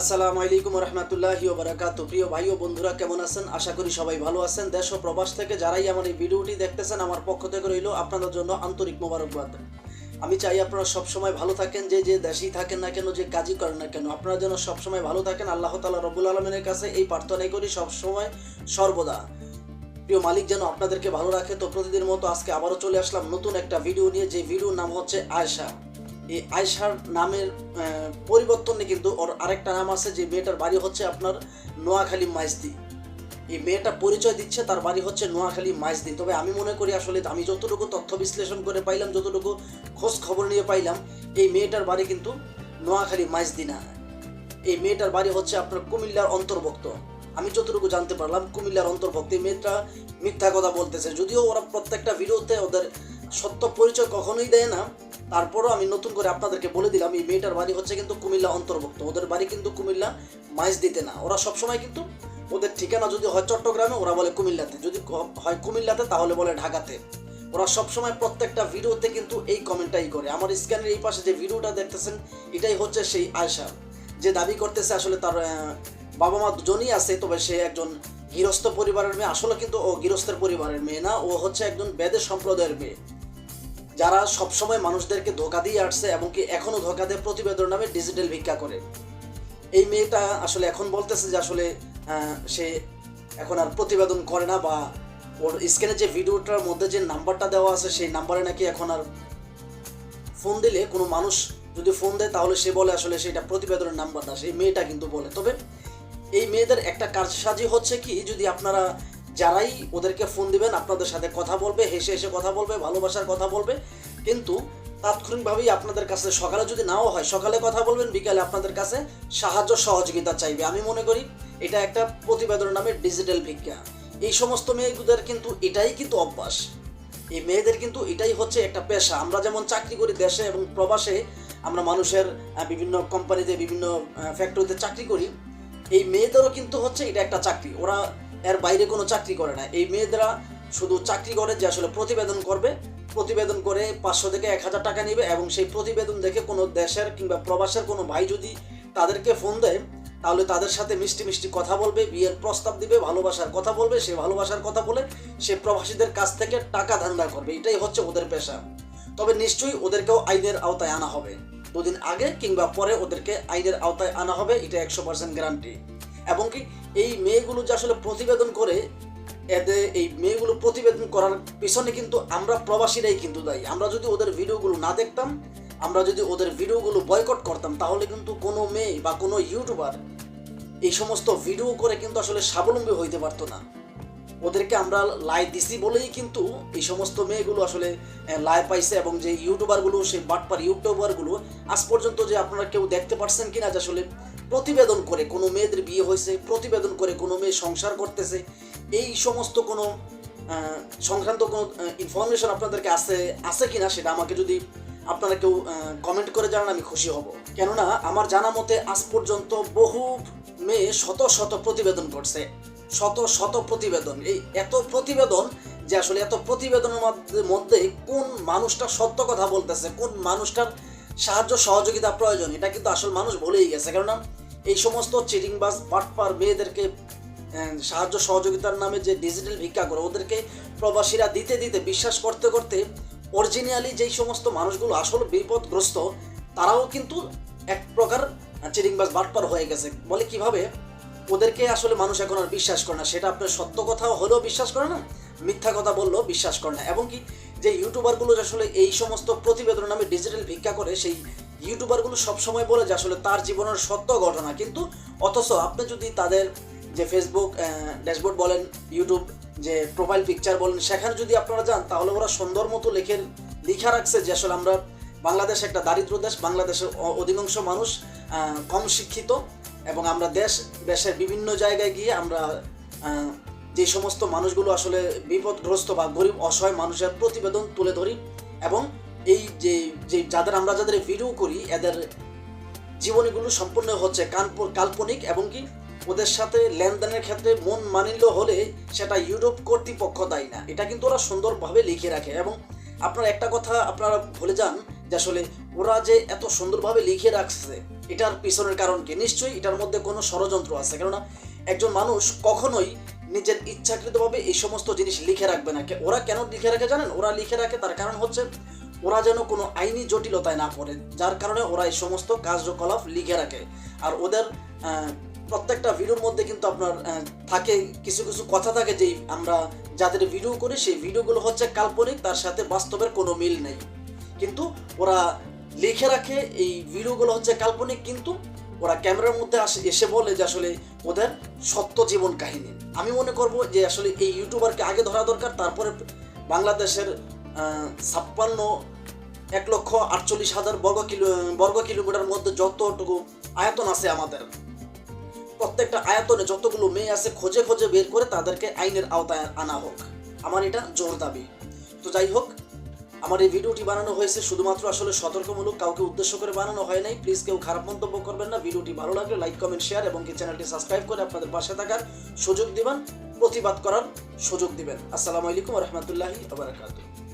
আসসালামু আলাইকুম রহমতুল্লাহি বারাকাতু প্রিয় ভাই ও বন্ধুরা, কেমন আছেন? আশা করি সবাই ভালো আছেন। দেশ ও প্রবাস থেকে যারাই আমার এই ভিডিওটি দেখতেছেন, আমার পক্ষ থেকে রইল আপনাদের জন্য আন্তরিক মোবারকবাদ। আমি চাই আপনারা সবসময় ভালো থাকেন, যে যে দেশেই থাকেন না কেন, যে কাজই করেন না কেন, আপনারা যেন সবসময় ভালো থাকেন। আল্লাহ তালা রবুল আলমিনের কাছে এই প্রার্থনাই করি সবসময় সর্বদা। প্রিয় মালিক, যেন আপনাদেরকে ভালো রাখে। তো প্রতিদিন মতো আজকে আবারও চলে আসলাম নতুন একটা ভিডিও নিয়ে। যে ভিডিওর নাম হচ্ছে আয়শা। এই আয়শার নামের পরিবর্তনে কিন্তু ওর আরেকটা নাম আছে, যে মেয়েটার বাড়ি হচ্ছে আপনার নোয়াখালী মাইজদি। এই মেয়েটা পরিচয় দিচ্ছে, তার বাড়ি হচ্ছে নোয়াখালী মাইজদি। তবে আমি মনে করি আসলে আমি যতটুকু তথ্য বিশ্লেষণ করে পাইলাম, যতটুকু খোঁজ খবর নিয়ে পাইলাম, এই মেয়েটার বাড়ি কিন্তু নোয়াখালী মাইজদি না। এই মেয়েটার বাড়ি হচ্ছে আপনার কুমিল্লার অন্তর্ভুক্ত। আমি যতটুকু জানতে পারলাম, কুমিল্লার অন্তর্ভুক্ত। এই মেয়েটা মিথ্যা কথা বলতেছে। যদিও ওরা প্রত্যেকটা ভিডিওতে ওদের সত্য পরিচয় কখনোই দেয় না তারপরও আমি নতুন করে আপনাদেরকে বলে দিলাম, এই মেয়েটার বাড়ি হচ্ছে কিন্তু কুমিল্লা অন্তর্ভুক্ত। ওদের বাড়ি কিন্তু কুমিল্লা মাইজ দিতে না। ওরা সবসময় কিন্তু ওদের ঠিকানা যদি হয় চট্টগ্রামে, ওরা বলে কুমিল্লাতে। যদি হয় কুমিল্লাতে, তাহলে বলে ঢাকাতে। ওরা সবসময় প্রত্যেকটা ভিডিওতে কিন্তু এই কমেন্টটাই করে। আমার স্ক্যানের এই পাশে যে ভিডিওটা দেখতেছেন, এটাই হচ্ছে সেই আয়সা যে দাবি করতেছে আসলে তার বাবা মা দুজনই আছে, তবে সে একজন গৃহস্থ পরিবারের মেয়ে। আসলে কিন্তু ও গৃহস্থের পরিবারের মেয়ে না, ও হচ্ছে একজন বেদের সম্প্রদায়ের মেয়ে। যারা সবসময় মানুষদেরকে ধোকা দিয়ে আসছে এবং কি এখনও ধোকা দিয়ে প্রতিবেদন নামে ডিজিটাল ভিক্ষা করে। এই মেয়েটা আসলে এখন বলতেছে যে আসলে সে এখন আর প্রতিবেদন করে না বা ওর স্ক্রিনে যে ভিডিওটার মধ্যে যে নাম্বারটা দেওয়া আছে সেই নাম্বারে নাকি এখন আর ফোন দিলে, কোনো মানুষ যদি ফোন দেয় তাহলে সে বলে আসলে সেটা প্রতিবেদনের নাম্বার না, সেই মেয়েটা কিন্তু বলে। তবে এই মেয়েদের একটা কারসাজি হচ্ছে কি, যদি আপনারা যারাই ওদেরকে ফোন দিবেন, আপনাদের সাথে কথা বলবে, হেসে হেসে কথা বলবে, ভালোবাসার কথা বলবে, কিন্তু তাৎক্ষণিকভাবেই আপনাদের কাছে সকালে যদি নাও হয়, সকালে কথা বলবেন, বিকালে আপনাদের কাছে সাহায্য, সহযোগিতা চাইবে। আমি মনে করি এটা একটা প্রতিবেদন নামে ডিজিটাল ভিক্ষা। এই সমস্ত মেয়েদের কিন্তু এটাই কিন্তু অভ্যাস। এই মেয়েদের কিন্তু এটাই হচ্ছে একটা পেশা। আমরা যেমন চাকরি করি দেশে এবং প্রবাসে, আমরা মানুষের বিভিন্ন কোম্পানিতে বিভিন্ন ফ্যাক্টরিতে চাকরি করি, এই মেয়েদেরও কিন্তু হচ্ছে এটা একটা চাকরি। ওরা এর বাইরে কোনো চাকরি করে না। এই মেয়েদেরা শুধু চাকরি করে যে আসলে প্রতিবেদন করবে, প্রতিবেদন করে পাঁচশো থেকে এক হাজার টাকা নেবে এবং সেই প্রতিবেদন দেখে কোনো দেশের কিংবা প্রবাসের কোনো ভাই যদি তাদেরকে ফোন দেয়, তাহলে তাদের সাথে মিষ্টি মিষ্টি কথা বলবে, বিয়ের প্রস্তাব দিবে, ভালোবাসার কথা বলবে, সে ভালোবাসার কথা বলে সে প্রবাসীদের কাছ থেকে টাকা ধান্দা করবে। এটাই হচ্ছে ওদের পেশা। তবে নিশ্চয়ই ওদেরকেও আইনের আওতায় আনা হবে। দুদিন আগে কিংবা পরে ওদেরকে আইনের আওতায় আনা হবে, এটা একশো পার্সেন্ট গ্যারান্টি এবং কি এই মেয়েগুলো যে আসলে প্রতিবেদন করে এদের এই মেয়েগুলো প্রতিবেদন করার পেছনে কিন্তু আমরা প্রবাসীরাই কিন্তু দায়ী। আমরা যদি ওদের ভিডিওগুলো না দেখতাম, আমরা যদি ওদের ভিডিওগুলো বয়কট করতাম, তাহলে কিন্তু কোনো মেয়ে বা কোনো ইউটিউবার এই সমস্ত ভিডিও করে কিন্তু আসলে স্বাবলম্বী হইতে পারতো না। ওদেরকে আমরা লাই দিছি বলেই কিন্তু এই সমস্ত মেয়েগুলো আসলে লাই পাইছে এবং যে ইউটিউবারগুলো, সেই বাটপার ইউটিউবারগুলো, আজ পর্যন্ত যে আপনারা কেউ দেখতে পারছেন কিনা যে আসলে প্রতিবেদন করে কোনো মেয়েদের বিয়ে হয়েছে, প্রতিবেদন করে কোনো মেয়ে সংসার করতেছে, এই সমস্ত কোনো সংক্রান্ত কোনো ইনফরমেশন আপনাদেরকে আছে আছে কিনা সেটা আমাকে যদি আপনারা কেউ কমেন্ট করে জানান, আমি খুশি হব। কেননা, আমার জানা মতে আজ পর্যন্ত বহু মেয়ে শত শত প্রতিবেদন করছে। শত শত প্রতিবেদন। এই এত প্রতিবেদন যে আসলে এত প্রতিবেদনের মধ্যে কোন মানুষটা সত্য কথা বলতেছে, কোন মানুষটার সাহায্য, সহযোগিতা প্রয়োজন, এটা কিন্তু আসল মানুষ ভুলেই গেছে। কেননা এই সমস্ত চিটিংবাজ, বাটপার মেয়েদেরকে সাহায্য, সহযোগিতার নামে যে ডিজিটাল ভিক্ষা করে, ওদেরকে প্রবাসীরা দিতে দিতে, বিশ্বাস করতে করতে অরিজিনালি যেই সমস্ত মানুষগুলো আসলে বিপদগ্রস্ত, তারাও কিন্তু এক প্রকার চিটিংবাজ, বাটপার হয়ে গেছে। বলে কীভাবে ওদেরকে আসলে মানুষ এখন আর বিশ্বাস করে না। সেটা আপনার সত্য কথা হলেও বিশ্বাস করে না, মিথ্যা কথা বললেও বিশ্বাস করে না। এবং কি, যে ইউটিউবারগুলো যে আসলে এই সমস্ত প্রতিবেদন নামে ডিজিটাল ভিক্ষা করে, সেই ইউটিউবারগুলো সবসময় বলে যে আসলে তার জীবনের সত্য ঘটনা। কিন্তু অথচ আপনি যদি তাদের যে ফেসবুক ড্যাশবোর্ড বলেন ইউটিউব যে প্রোফাইল পিকচার বলেন, সেখানে যদি আপনারা যান, তাহলে ওরা সুন্দর মতো লেখের লিখা রাখছে যে আসলে আমরা বাংলাদেশ একটা দারিদ্র দেশ, বাংলাদেশের অধিকাংশ মানুষ কম শিক্ষিত এবং আমরা দেশ, দেশের বিভিন্ন জায়গায় গিয়ে আমরা যে সমস্ত মানুষগুলো আসলে বিপদগ্রস্ত বা গরিব, অসহায় মানুষের প্রতিবেদন তুলে ধরি এবং এই যে যে যাদের আমরা যাদের ভিডিও করি, এদের জীবনীগুলো সম্পূর্ণ হচ্ছে কাল্পনিক এবং কি ওদের সাথে লেনদেনের ক্ষেত্রে মন মানিল্য হলে সেটা ইউরোপ কর্তৃপক্ষ দেয় না। এটা কিন্তু ওরা সুন্দরভাবে লিখে রাখে এবং আপনার একটা কথা আপনারা ভুলে যান যে আসলে ওরা যে এত সুন্দরভাবে লিখে রাখছে এটার পিছনের কারণ কি? নিশ্চয়ই এটার মধ্যে কোনো ষড়যন্ত্র আছে। কেননা একজন মানুষ কখনোই নিজের ইচ্ছাকৃতভাবে এই সমস্ত জিনিস লিখে রাখবে না। ওরা কেন লিখে রাখে জানেন? ওরা লিখে রাখে, তার কারণ হচ্ছে ওরা যেন কোনো আইনি জটিলতায় না পড়ে, যার কারণে ওরা এই সমস্ত কার্যকলাপ লিখে রাখে। আর ওদের প্রত্যেকটা ভিডিওর মধ্যে কিন্তু আপনার থাকে কিছু কিছু কথা থাকে যেই আমরা যাদের ভিডিও করি, সেই ভিডিওগুলো হচ্ছে কাল্পনিক, তার সাথে বাস্তবের কোনো মিল নেই। কিন্তু ওরা লিখে রাখে, এই ভিডিওগুলো হচ্ছে কাল্পনিক, কিন্তু ওরা ক্যামেরার মধ্যে আসে, এসে বলে যে আসলে ওদের সত্য জীবন কাহিনী। আমি মনে করব যে আসলে এই ইউটিউবারকে আগে ধরা দরকার, তারপরে বাংলাদেশের ছাপ্পান্ন, এক লক্ষ আটচল্লিশ হাজার বর্গ কিলো, বর্গ কিলোমিটার মধ্যে যতটুকু আয়তন আছে আমাদের, প্রত্যেকটা আয়তনে যতগুলো মেয়ে আছে, খোঁজে খোঁজে বের করে তাদেরকে আইনের আওতায় আনা হোক। আমার এটা জোর দাবি। তো যাই হোক আমার এই ভিডিওটি বানানো হয়েছে শুধুমাত্র আসলে সতর্কমূলক, কাউকে উদ্দেশ্য করে বানানো হয় নাই। প্লিজ কেউ খারাপ মন্তব্য করবেন না। ভিডিওটি ভালো লাগলে লাইক কমেন্ট শেয়ার এবং কি চ্যানেলটি সাবস্ক্রাইব করে আপনাদের পাশে থাকার সুযোগ দিবেন, প্রতিবাদ করার সুযোগ দিবেন। আসসালামু আলাইকুম রহমতুল্লাহি আবরাকাতুহ